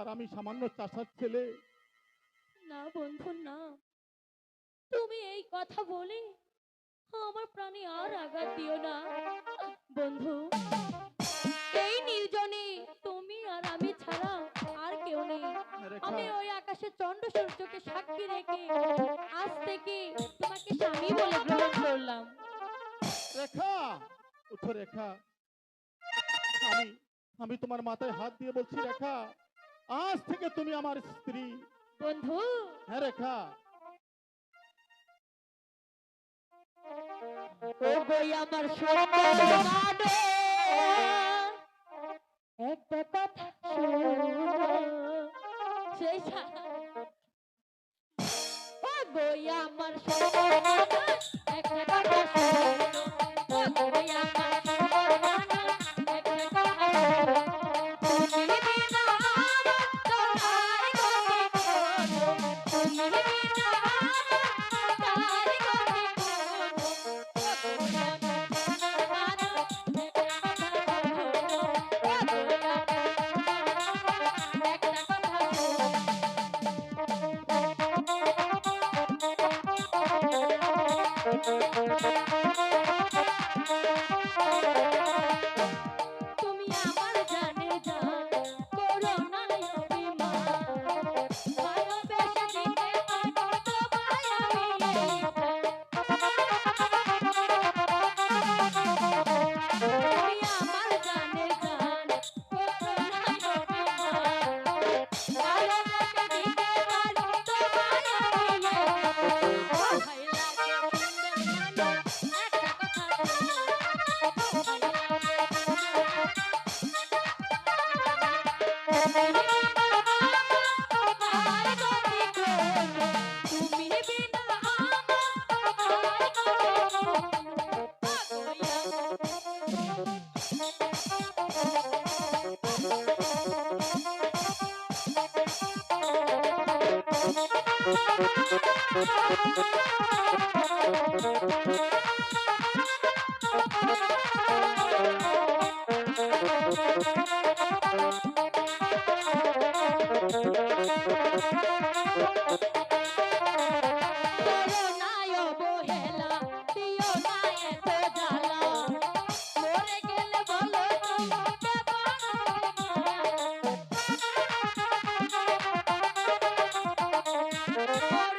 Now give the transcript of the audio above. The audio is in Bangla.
আর আমি সামান্য চাষার ছেলে। না বন্ধু না। তুমি এই কথা বলে আমার প্রাণে আর আঘাত দিও না। বন্ধু এই নির্জনে তুমি আর আমি ছাড়া আর কেউ নেই। আমি ওই আকাশে চন্দ্র সূর্যকে সাক্ষী রেখে আজ থেকে তোমাকে স্বামী বলে গ্রহণ করলাম। রেখা উঠো রেখা আমি আমি তোমার মাথায় হাত দিয়ে বলছি রেখা আজ থেকে তুমি আমার স্ত্রী। বন্ধু। হ্যাঁ রেখা আমার একটা কথা সেই আমার Thank you. তুমি বিনা করো না